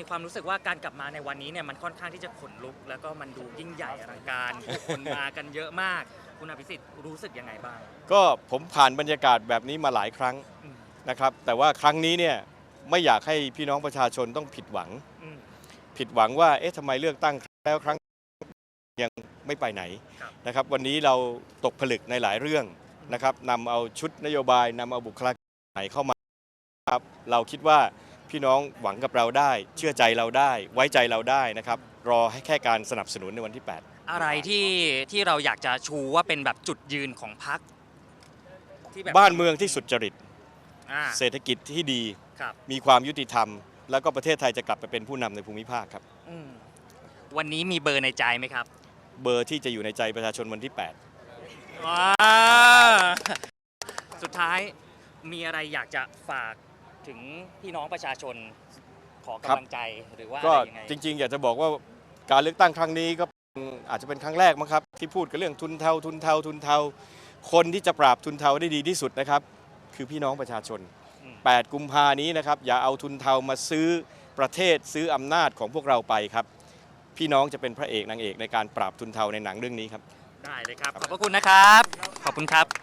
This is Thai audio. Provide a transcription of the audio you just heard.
มีความรู้สึกว่าการกลับมาในวันนี้เนี่ยมันค่อนข้างที่จะขนลุก แล้วก็มันดูยิ่งใหญ่อลังการผู้คนมากันเยอะมาก คุณอภิสิทธิ์รู้สึกยังไงบ้าง ก็ผมผ่านบรรยากาศแบบนี้มาหลายครั้งอืม นะครับ แต่ว่าครั้งนี้เนี่ยไม่อยากให้พี่น้องประชาชนต้องผิดหวัง อืม ผิดหวังว่าเอ๊ะทำไมเลือกตั้งแล้วครั้งยังไม่ไปไหนครับ นะครับ วันนี้เราตกผลึกในหลายเรื่องนะครับนำเอาชุดนโยบายนำเอาบุคลากรใหม่เข้ามาครับเราคิดว่า พี่น้องหวังกับเราได้ เชื่อใจเราได้ ไว้ใจเราได้นะครับ รอให้แค่การสนับสนุนในวันที่ 8 อะไรที่ที่เราอยากจะชูว่าเป็นแบบจุดยืนของพรรคที่แบบบ้านเมืองที่สุจริต อ่าเศรษฐกิจที่ดี ครับมีความยุติธรรม แล้วก็ประเทศไทยจะกลับไปเป็นผู้นำในภูมิภาคครับ อืมวันนี้มีเบอร์ในใจไหมครับเบอร์ที่จะอยู่ในใจประชาชนวันที่ว้าสุดท้ายมีอะไรอยากจะฝาก ถึงพี่น้องประชาชนขอกำลังใจหรือว่า8ก็อะไรยังไง จริง ๆ อยากจะบอกว่าการเลือกตั้งครั้งนี้ก็เป็นอาจจะเป็นครั้งแรกมั้งครับ ที่พูดกันเรื่องทุนเทาทุนเทาทุนเทา คนที่จะปราบทุนเทาได้ดีที่สุดนะครับ คือพี่น้องประชาชน อืม 8 กุมภานี้นะครับ อย่าเอาทุนเทามาซื้อประเทศซื้ออำนาจของพวกเราไปครับ พี่น้องจะเป็นพระเอกนางเอกในการปราบทุนเทาในหนังเรื่องนี้ครับ ได้เลยครับ ขอบพระคุณนะครับ ขอบคุณครับ